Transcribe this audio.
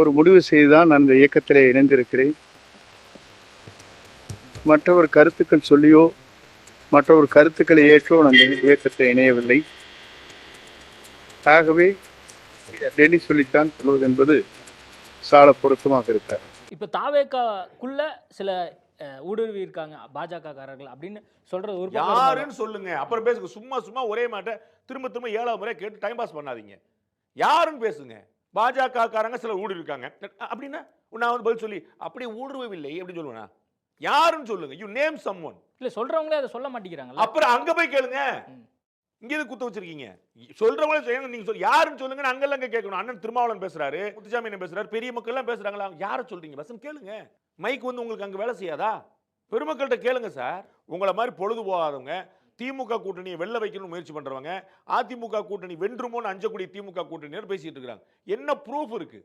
ஒரு முடிவு செய்து தான் நான் இந்த இயக்கத்திலே இணைந்திருக்கிறேன். மற்றவர் கருத்துக்கள் சொல்லியோ மற்றவர் கருத்துக்களை ஏற்றோ நான் இந்த இயக்கத்தில் இணையவில்லை. ஆகவே டெல்லி சொல்லித்தான் சொல்வது என்பது சால பொருத்தமாக இருக்கார் இப்போ தாவேக்காக்குள்ள சில ஊடுருவி இருக்காங்க பாஜக காரர்கள் அப்படின்னு சொல்றது ஒரு யாருன்னு சொல்லுங்க. அப்புறம் பேசுங்க. சும்மா சும்மா ஒரே மாட்ட திரும்ப திரும்ப ஏழாவது முறை கேட்டு டைம் பாஸ் பண்ணாதீங்க. யாருன்னு பேசுங்க. பாஜக காரங்க சிலர் ஊடுருவி இருக்காங்க அப்படின்னா நான் வந்து பதில் சொல்லி அப்படி ஊடுருவவில்லை அப்படின்னு சொல்லுவேனா? யாருன்னு சொல்லுங்க. யூ நேம் சம் ஒன் இல்ல சொல்றவங்களே அதை சொல்ல மாட்டேங்கிறாங்கல்ல அப்புறம் அங்க போய் கேளுங்க. இங்க எதுக்கு குத்த வச்சிருக்கீங்க? சொல்றவங்களே செய்யுங்க நீங்க சொல்லி யாருன்னு சொல்லுங்க. அங்கெல்லாம் அங்க கேட்கணும். அண்ணன் திருமாவளவன் பேசுறாரு முத்துசாமி என்ன பேசுறாரு பெரிய மக்கள் எல்லாம் பேசுறாங்களா? யாரை சொல்றீங்க? பசங்க கேளுங்க. மைக் வந்து உங்களுக்கு அங்க வேலை செய்யாதா? பெருமக்கள்கிட்ட கேளுங்க சார் உங்களை மாதிரி பொழுது போகாதவங்க திமுக கூட்டணியை வெளில வைக்கணும்னு முயற்சி பண்ணுறவங்க அதிமுக கூட்டணி வென்றுமோன்னு அஞ்சக்கூடிய திமுக கூட்டணியினர் பேசிகிட்டு இருக்கிறாங்க. என்ன ப்ரூஃப் இருக்குது